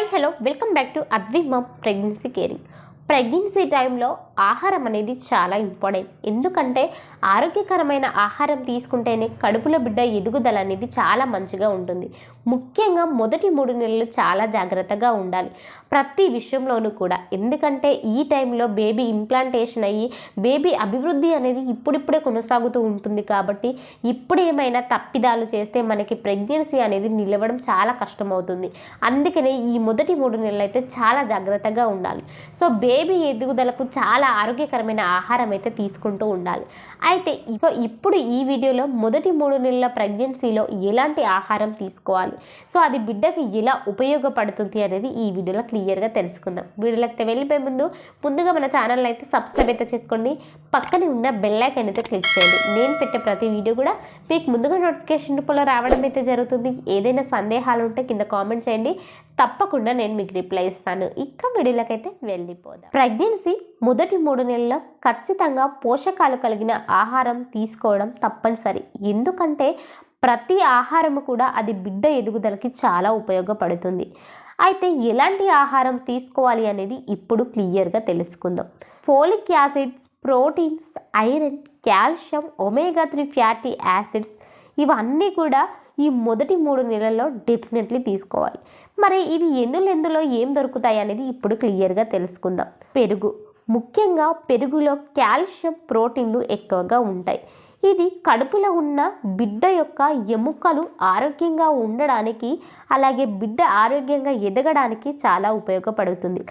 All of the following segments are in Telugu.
Hi hello. Welcome back to Advi mom pregnancy caring. Pregnancy టైంలో ఆహారం అనేది చాలా ఇంపార్టెంట్. ఎందుకంటే ఆరోగ్యకరమైన ఆహారం తీసుకుంటేనే కడుపులో బిడ్డ ఎదుగుదల అనేది చాలా మంచిగా ఉంటుంది. ముఖ్యంగా మొదటి మూడు నెలలు చాలా జాగ్రత్తగా ఉండాలి. ప్రతి విషయంలోనూ కూడా. ఎందుకంటే ఈ టైంలో బేబీ ఇంప్లాంటేషన్ అయ్యి బేబీ అభివృద్ధి అనేది ఇప్పుడిప్పుడే కొనసాగుతూ ఉంటుంది కాబట్టి ఇప్పుడు ఏమైనా తప్పిదాలు చేస్తే మనకి ప్రెగ్నెన్సీ అనేది నిలవడం చాలా కష్టమవుతుంది. అందుకనే ఈ మొదటి మూడు నెలలు అయితే చాలా జాగ్రత్తగా ఉండాలి. సో బేబీ ఎదుగుదలకు చాలా ఆరోగ్యకరమైన ఆహారం అయితే తీసుకుంటూ ఉండాలి. అయితే సో ఇప్పుడు ఈ వీడియోలో మొదటి మూడు నెలల ప్రెగ్నెన్సీలో ఎలాంటి ఆహారం తీసుకోవాలి? సో అది బిడ్డకు ఎలా ఉపయోగపడుతుంది అనేది ఈ వీడియోలో క్లియర్గా తెలుసుకుందాం. వీడియోలోకి వెళ్ళిపోయే ముందు ముందుగా మన ఛానల్ అయితే సబ్స్క్రైబ్ అయితే చేసుకోండి. పక్కనే ఉన్న బెల్ అయితే క్లిక్ చేయండి. నేను పెట్టే ప్రతి వీడియో కూడా మీకు ముందుగా నోటిఫికేషన్ రూపంలో రావడం అయితే జరుగుతుంది. ఏదైనా సందేహాలు ఉంటే కింద కామెంట్ చేయండి. తప్పకుండా నేను మీకు రిప్లై ఇస్తాను. ఇక వీడియోలకైతే వెళ్ళిపోదాం. ప్రెగ్నెన్సీ మొదటి మూడు నెలల్లో ఖచ్చితంగా పోషకాలు కలిగిన ఆహారం తీసుకోవడం తప్పనిసరి. ఎందుకంటే ప్రతి ఆహారము కూడా అది బిడ్డ ఎదుగుదలకి చాలా ఉపయోగపడుతుంది. అయితే ఎలాంటి ఆహారం తీసుకోవాలి అనేది ఇప్పుడు క్లియర్గా తెలుసుకుందాం. Folic acids proteins iron calcium omega three fatty acids ఇవన్నీ కూడా ఈ మొదటి మూడు నెలల్లో డెఫినెట్లీ తీసుకోవాలి. మరి ఇవి ఎందులో ఎందులో ఏం దొరుకుతాయి అనేది ఇప్పుడు క్లియర్గా తెలుసుకుందాం. పెరుగు ముఖ్యంగా పెరుగులో కాల్షియం ప్రోటీన్లు ఎక్కువగా ఉంటాయి. ఇది కడుపులో ఉన్న బిడ్డ యొక్క ఎముకలు ఆరోగ్యంగా ఉండడానికి అలాగే బిడ్డ ఆరోగ్యంగా ఎదగడానికి చాలా ఉపయోగపడుతుంది.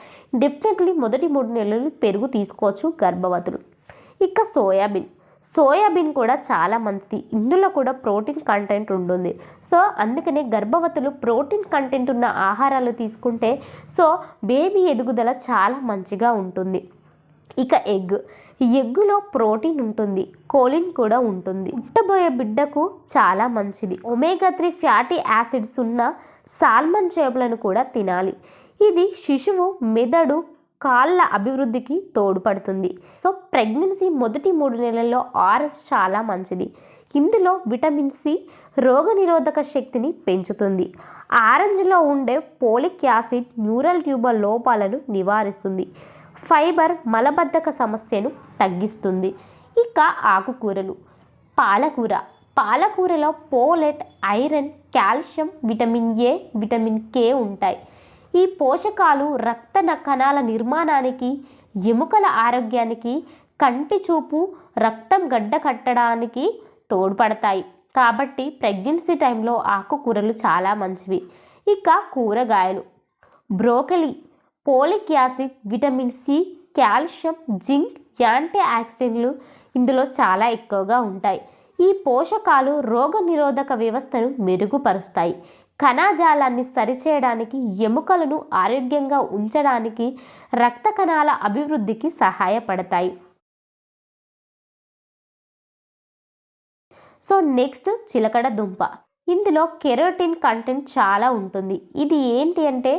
డెఫినెట్లీ మొదటి మూడు నెలలు పెరుగు తీసుకోవచ్చు గర్భవతులు. ఇక సోయాబీన్. సోయాబీన్ కూడా చాలా మంచిది. ఇందులో కూడా ప్రోటీన్ కంటెంట్ ఉంటుంది. సో అందుకనే గర్భవతులు ప్రోటీన్ కంటెంట్ ఉన్న ఆహారాలు తీసుకుంటే సో బేబీ ఎదుగుదల చాలా మంచిగా ఉంటుంది. ఇక ఎగ్. ఎగ్గులో ప్రోటీన్ ఉంటుంది కోలిన్ కూడా ఉంటుంది. పుట్టబోయే బిడ్డకు చాలా మంచిది. ఒమేగా త్రీ ఫ్యాటీ యాసిడ్స్ ఉన్న సాల్మన్ చేపలను కూడా తినాలి. ఇది శిశువు మెదడు కాళ్ళ అభివృద్ధికి తోడ్పడుతుంది. సో ప్రెగ్నెన్సీ మొదటి మూడు నెలల్లో ఆర్ఎఫ్ చాలా మంచిది. ఇందులో విటమిన్ సి రోగనిరోధక శక్తిని పెంచుతుంది. ఆరెంజ్లో ఉండే పోలిక్ యాసిడ్ న్యూరల్ ట్యూబర్ లోపాలను నివారిస్తుంది. ఫైబర్ మలబద్ధక సమస్యను తగ్గిస్తుంది. ఇక ఆకుకూరలు. పాలకూర. పాలకూరలో folate iron calcium vitamin A vitamin K ఉంటాయి. ఈ పోషకాలు రక్త కణాల నిర్మాణానికి ఎముకల ఆరోగ్యానికి కంటి చూపు రక్తం గడ్డ కట్టడానికి తోడ్పడతాయి. కాబట్టి ప్రెగ్నెన్సీ టైంలో ఆకుకూరలు చాలా మంచివి. ఇక కూరగాయలు. Broccoli. Folic acid vitamin C calcium zinc anti ఆక్సిడెంట్లు ఇందులో చాలా ఎక్కువగా ఉంటాయి. ఈ పోషకాలు రోగనిరోధక వ్యవస్థను మెరుగుపరుస్తాయి. కణజాలాన్ని సరిచేయడానికి ఎముకలను ఆరోగ్యంగా ఉంచడానికి రక్త కణాల అభివృద్ధికి సహాయపడతాయి. సో నెక్స్ట్ చిలకడ దుంప. ఇందులో కెరోటిన్ కంటెంట్ చాలా ఉంటుంది. ఇది ఏంటి అంటే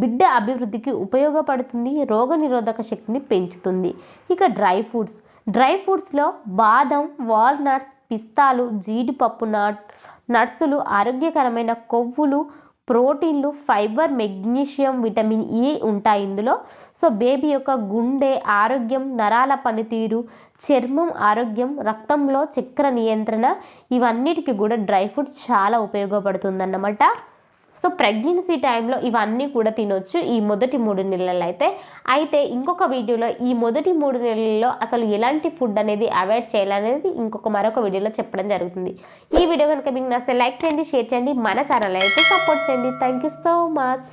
బిడ్డ అభివృద్ధికి ఉపయోగపడుతుంది రోగనిరోధక శక్తిని పెంచుతుంది. ఇక డ్రై ఫ్రూట్స్. డ్రై ఫ్రూట్స్లో బాదం వాల్నట్స్ పిస్తాలు జీడిపప్పు నట్ నట్సులు ఆరోగ్యకరమైన కొవ్వులు ప్రోటీన్లు ఫైబర్ మెగ్నీషియం విటమిన్ ఈ ఉంటాయి ఇందులో. సో బేబీ యొక్క గుండె ఆరోగ్యం నరాల పనితీరు చర్మం ఆరోగ్యం రక్తంలో చక్కెర నియంత్రణ ఇవన్నిటికి కూడా డ్రై ఫ్రూట్ చాలా ఉపయోగపడుతుందన్నమాట. సో ప్రెగ్నెన్సీ టైంలో ఇవన్నీ కూడా తినొచ్చు ఈ మొదటి మూడు నెలలు అయితే. అయితే ఇంకొక వీడియోలో ఈ మొదటి మూడు నెలల్లో అసలు ఎలాంటి ఫుడ్ అనేది అవాయిడ్ చేయాలనేది ఇంకొక మరొక వీడియోలో చెప్పడం జరుగుతుంది. ఈ వీడియో కనుక మీకు నచ్చితే లైక్ చేయండి షేర్ చేయండి మన ఛానల్ అయితే సపోర్ట్ చేయండి. Thank you so much.